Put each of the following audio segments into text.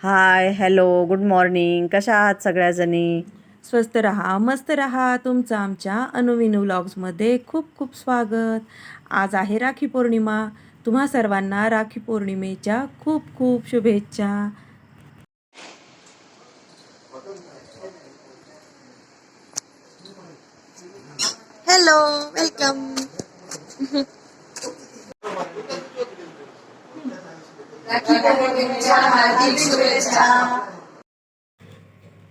Hi hello good morning. कशा आहात सगळ्याजणी? स्वस्त रहा मस्त रहा. तुमचं आमच्या अनुविनू व्लॉग्समध्ये खूप खूप स्वागत. आज आहे राखी पौर्णिमा. तुम्हा सर्वांना राखी पौर्णिमेच्या खूप खूप शुभेच्छा. हॅलो वेलकम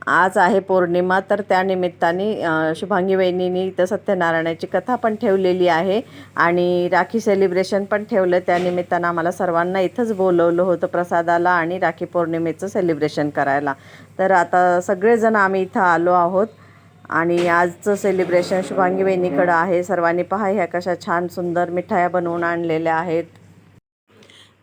आज आहे पौर्णिमा तर त्यानिमित्ताने शुभांगी वहिनींनी इथं सत्यनारायणाची कथा पण ठेवलेली आहे आणि राखी सेलिब्रेशन पण ठेवलं. त्यानिमित्तानं आम्हाला सर्वांना इथंच बोलवलं होतं प्रसादाला आणि राखी पौर्णिमेचं सेलिब्रेशन करायला. तर आता सगळेजण आम्ही इथं आलो आहोत आणि आजचं सेलिब्रेशन शुभांगी वहिनीकडं आहे. सर्वांनी पहा ह्या कशा छान सुंदर मिठाया बनवून आणलेल्या आहेत.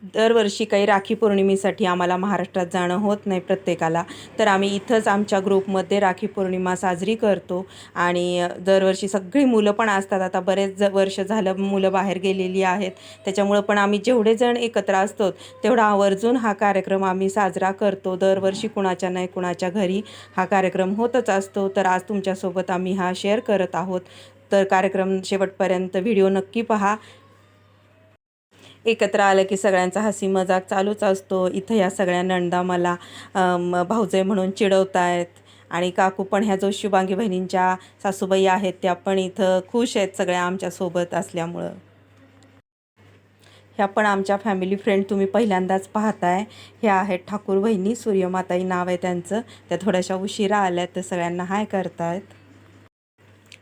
दरवर्षी काही राखी पौर्णिमेसाठी आम्हाला महाराष्ट्रात जाणं होत नाही प्रत्येकाला. तर आम्ही इथंच आमच्या ग्रुपमध्ये राखी पौर्णिमा साजरी करतो आणि दरवर्षी सगळी मुलं पण असतात. आता बरेच ज वर्ष झालं मुलं बाहेर गेलेली आहेत. त्याच्यामुळं पण आम्ही जेवढे जण एकत्र असतो तेवढा आवर्जून हा कार्यक्रम आम्ही साजरा करतो. दरवर्षी कुणाच्या नाही कुणाच्या घरी हा कार्यक्रम होतच असतो. तर आज तुमच्यासोबत आम्ही हा शेअर करत आहोत. तर कार्यक्रम शेवटपर्यंत व्हिडिओ नक्की पहा. एकत्र आलं की सगळ्यांचा हसी मजाक चालूच असतो. इथं या सगळ्या नंदा मला भाऊजे म्हणून चिडवत आहेत आणि काकू पण ह्या जो शुभांगी बहिणींच्या सासूबाई आहेत त्या पण इथं खुश आहेत सगळ्या आमच्यासोबत असल्यामुळं. ह्या पण आमच्या फॅमिली फ्रेंड तुम्ही पहिल्यांदाच पाहताय. ह्या आहेत ठाकूर बहिणी सूर्यमाताई नाव आहे त्यांचं. त्या थोड्याशा उशिरा आल्या तर सगळ्यांना हाय करतायत.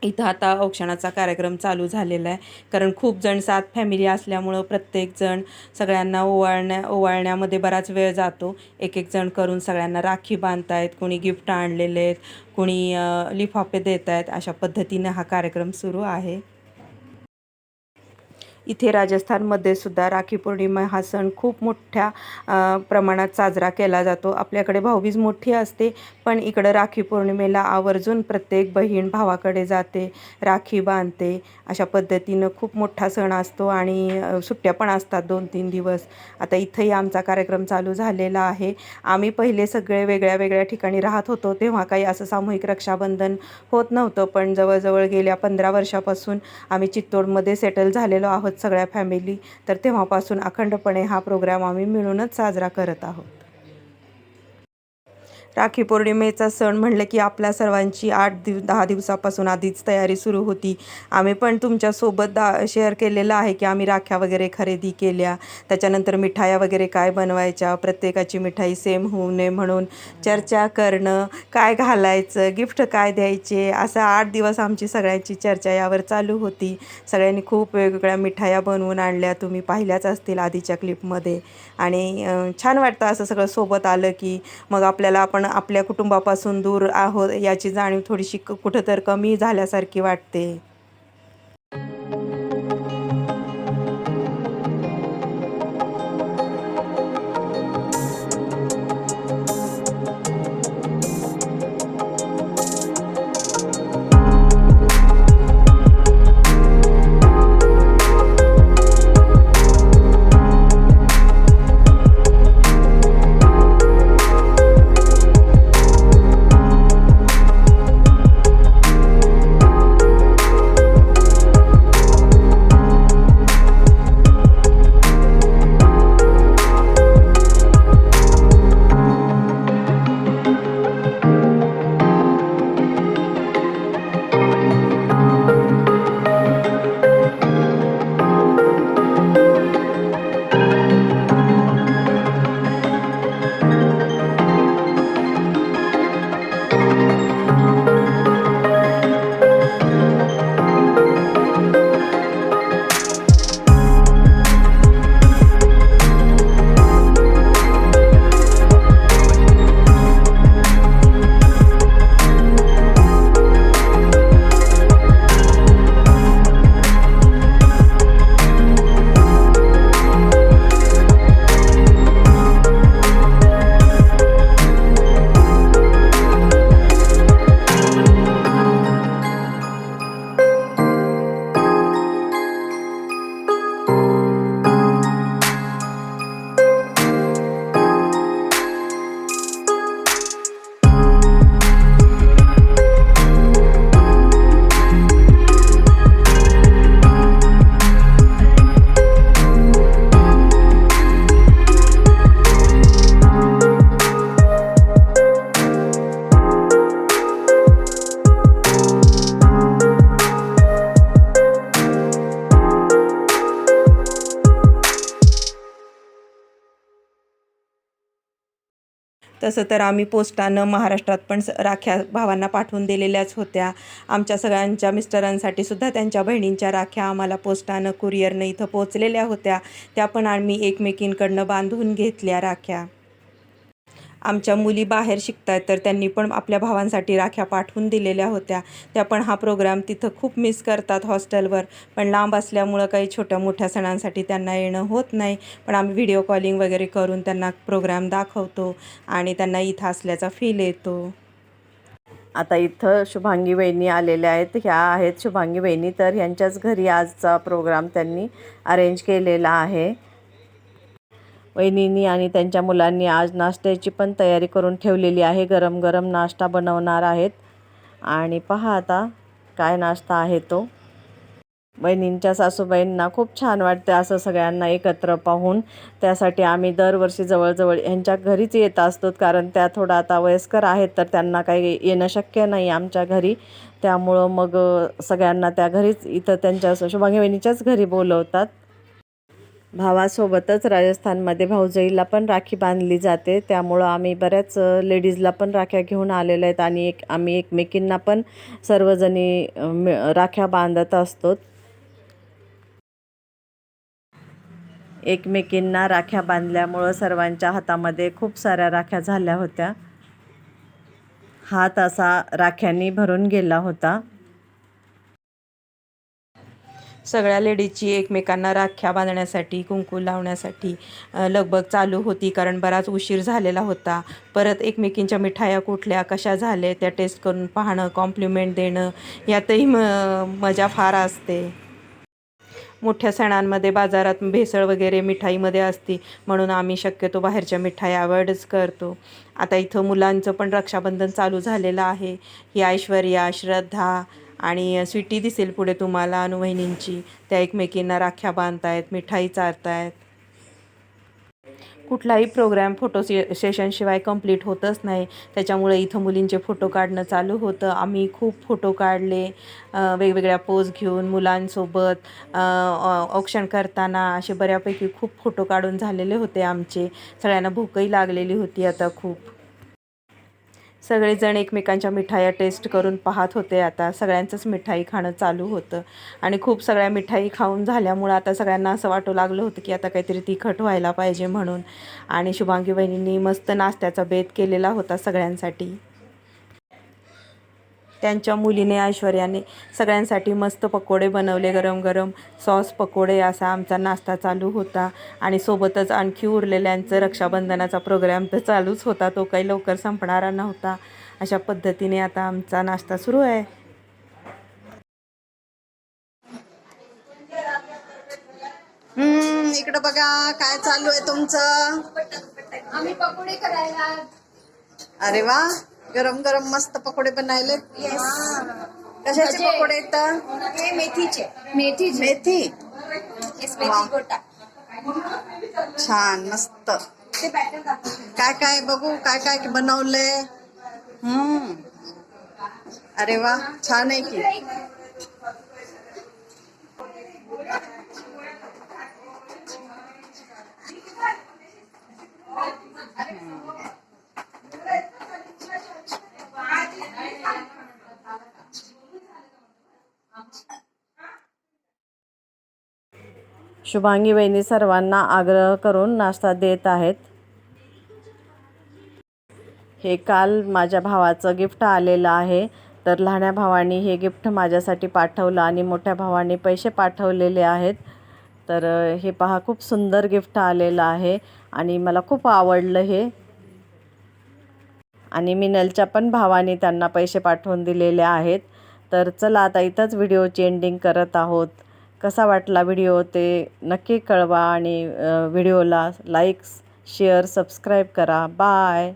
इथं आता औक्षणाचा कार्यक्रम चालू झालेला आहे. कारण खूप जण सात फॅमिली असल्यामुळं प्रत्येकजण सगळ्यांना ओवाळण्या ओवाळण्यामध्ये बराच वेळ जातो. एक एक जण करून सगळ्यांना राखी बांधतायत कोणी गिफ्ट आणलेले आहेत कोणी लिफाफे देत आहेत अशा पद्धतीनं हा कार्यक्रम सुरू आहे. इथे राजस्थानमध्ये सुद्धा राखी पौर्णिमा हा सण खूप मोठ्या प्रमाणात साजरा केला जातो. आपल्याकडे भाऊबीज मोठी असते पण इकडं राखी पौर्णिमेला आवर्जून प्रत्येक बहीण भावाकडे जाते राखी बांधते. अशा पद्धतीनं खूप मोठा सण असतो आणि सुट्ट्या पण असतात दोन तीन दिवस. आता इथंही आमचा कार्यक्रम चालू झालेला आहे. आम्ही पहिले सगळे वेगळ्या वेगळ्या ठिकाणी राहत होतो तेव्हा काही असं सामूहिक रक्षाबंधन होत नव्हतं पण जवळजवळ गेल्या पंधरा वर्षापासून आम्ही चित्तोडमध्ये सेटल झालेलो आहोत. सगळ्या फॅमिली तर तेव्हापासून अखंडपणे हा प्रोग्राम आम्ही मिळूनच साजरा करत आहोत. राखी पौर्णिमेचा सण म्हणलं की आपल्या सर्वांची आठ दिव दहा दिवसापासून आधीच तयारी सुरू होती. आम्ही पण तुमच्यासोबत दा शेअर केलेलं आहे की आम्ही राख्या वगैरे खरेदी केल्या. त्याच्यानंतर मिठाया वगैरे काय बनवायच्या? प्रत्येकाची मिठाई सेम होऊ नये म्हणून चर्चा करणं काय घालायचं गिफ्ट काय द्यायचे? असं आठ दिवस आमची सगळ्यांची चर्चा यावर चालू होती. सगळ्यांनी खूप वेगवेगळ्या मिठाया बनवून आणल्या. तुम्ही पाहिल्याच असतील आधीच्या क्लिपमध्ये आणि छान वाटतं असं सगळं सोबत आलं की मग आपल्याला आपण आपल्या कुटुंबापासून दूर आहोत याची जाणीव थोडीशी क- कुठं तर कमी झाल्यासारखी वाटते. तसं तर आम्ही पोस्टानं महाराष्ट्रात पण स राख्या भावांना पाठवून दिलेल्याच होत्या. आमच्या सगळ्यांच्या मिस्टरांसाठी सुद्धा त्यांच्या बहिणींच्या राख्या आम्हाला पोस्टानं कुरिअरनं इथं पोचलेल्या होत्या. त्या पण आम्ही एकमेकींकडनं बांधून घेतल्या राख्या. आमच्या मुली बाहेर शिकत आहेत तर त्यांनी पण आपल्या भावांसाठी राख्या पाठवून दिलेल्या होत्या. त्या पण हा प्रोग्राम तिथं खूप मिस करतात हॉस्टेलवर पण लांब असल्यामुळं काही छोट्या मोठ्या सणांसाठी त्यांना येणं होत नाही. पण आम्ही व्हिडिओ कॉलिंग वगैरे करून त्यांना प्रोग्राम दाखवतो आणि त्यांना इथं असल्याचा फील येतो. आता इथं शुभांगी वहिनी आलेल्या आहेत. ह्या आहेत शुभांगी वहिनी. तर ह्यांच्याच घरी आजचा प्रोग्राम त्यांनी अरेंज केलेला आहे. वहिनींनी आणि त्यांच्या मुलांनी आज नाश्त्याची पण तयारी करून ठेवलेली आहे. गरम गरम नाश्ता बनवणार आहेत. आणि पहा आता काय नाश्ता आहे तो. बहिणींच्या सासूबाईंना खूप छान वाटते असं सगळ्यांना एकत्र पाहून. त्यासाठी आम्ही दरवर्षी जवळजवळ ह्यांच्या घरीच येत असतो कारण त्या थोडं आता वयस्कर आहेत तर त्यांना काही येणं शक्य नाही आमच्या घरी. त्यामुळं मग सगळ्यांना त्या घरीच इथं त्यांच्या शुभांगी वहिनीच्याच घरी बोलवतात. भावासोबतच राजस्थानमध्ये भाऊजाईला पण राखी बांधली जाते. त्यामुळं आम्ही बऱ्याच लेडीजला पण राख्या घेऊन आलेल्या आहेत आणि एक आम्ही एकमेकींना पण सर्वजणी राख्या बांधत असतो. एकमेकींना राख्या बांधल्यामुळं सर्वांच्या हातामध्ये खूप साऱ्या राख्या झाल्या होत्या. हात असा राख्यांनी भरून गेला होता. सगळ्या लेडीजची एकमेकांना राख्या बांधण्यासाठी कुंकू लावण्यासाठी लगबग चालू होती कारण बराच उशीर झालेला होता. परत एकमेकींच्या मिठाया कुठल्या कशा झाल्या त्या टेस्ट करून पाहणं कॉम्प्लिमेंट देणं यातही म मजा फार असते. सणांमध्ये बाजारात भेसळ वगैरे मिठाईमध्ये असती म्हणून आम्ही शक्यतो बाहेरच्या मिठाई अवॉइडच करतो. आता इथं मुलांचं पण रक्षाबंधन चालू झालेलं आहे. ही ऐश्वर्या श्रद्धा आणि स्वीटी दिसेल पुढे तुम्हाला अनुवहिनींची त्या एकमेकींना राख्या बांधतायत मिठाई चारतायत. कुठलाही प्रोग्राम फोटो से सेशनशिवाय कंप्लीट होतच नाही. त्याच्यामुळे इथं मुलींचे फोटो काढणं चालू होतं. आम्ही खूप फोटो काढले. वेगवेगळ्या पोज घेऊन मुलांसोबत. ऑप्शन करताना असे बऱ्यापैकी खूप फोटो काढून झालेले होते आमचे. सगळ्यांना भूकही लागलेली होती आता खूप. सगळेजण एकमेकांच्या मिठाया टेस्ट करून पाहत होते. आता सगळ्यांचंच मिठाई खाणं चालू होतं. आणि खूप सगळ्या मिठाई खाऊन झाल्यामुळं आता सगळ्यांना असं वाटू लागलं होतं की आता काहीतरी तिखट व्हायला पाहिजे म्हणून. आणि शुभांगी बहिणींनी मस्त नाश्त्याचा बेत केलेला होता सगळ्यांसाठी. त्यांच्या मुलीने ऐश्वर्याने सगळ्यांसाठी मस्त पकोडे बनवले गरम गरम सॉस पकोडे असा आमचा नाश्ता चालू होता. आणि सोबतच आणखी उरलेल्यांचं रक्षाबंधनाचा प्रोग्राम तर चालूच होता. तो काही लवकर संपणारा नव्हता. अशा पद्धतीने आता आमचा नाश्ता सुरू आहे. हम्म इकडं बघा काय चालू आहे तुमचं. आम्ही पकोडे करायला अरे वा. गरम गरम मस्त पकोडे बनायले. कशाचे भजे. पकोडे येतं हे मेथीचे. मेथीचे मेथी. मेथी गोटा. छान मस्त. ते बॅटर दाखव काय काय बघू? काय काय बनवले? हम्म. अरे वा छान आहे की. शुभांगी वहिनी सर्वांना आग्रह करून नाश्ता देत आहेत. हे काल माझ्या भावाचं गिफ्ट आलेलं आहे. तर लहान्या भावाने हे गिफ्ट माझ्यासाठी पाठवलं आणि मोठ्या भावाने पैसे पाठवलेले आहेत. तर हे पहा खूप सुंदर गिफ्ट आलेलं आहे आणि मला खूप आवडलं हे. आणि मिनलच्या पण भावाने त्यांना पैसे पाठवून दिलेले आहेत. तर चला आता इथंच व्हिडिओची एंडिंग करत आहोत. कसा वाटला व्हिडिओ ते नक्की कळवा आणि व्हिडिओला लाईक्स शेअर सबस्क्राईब करा. बाय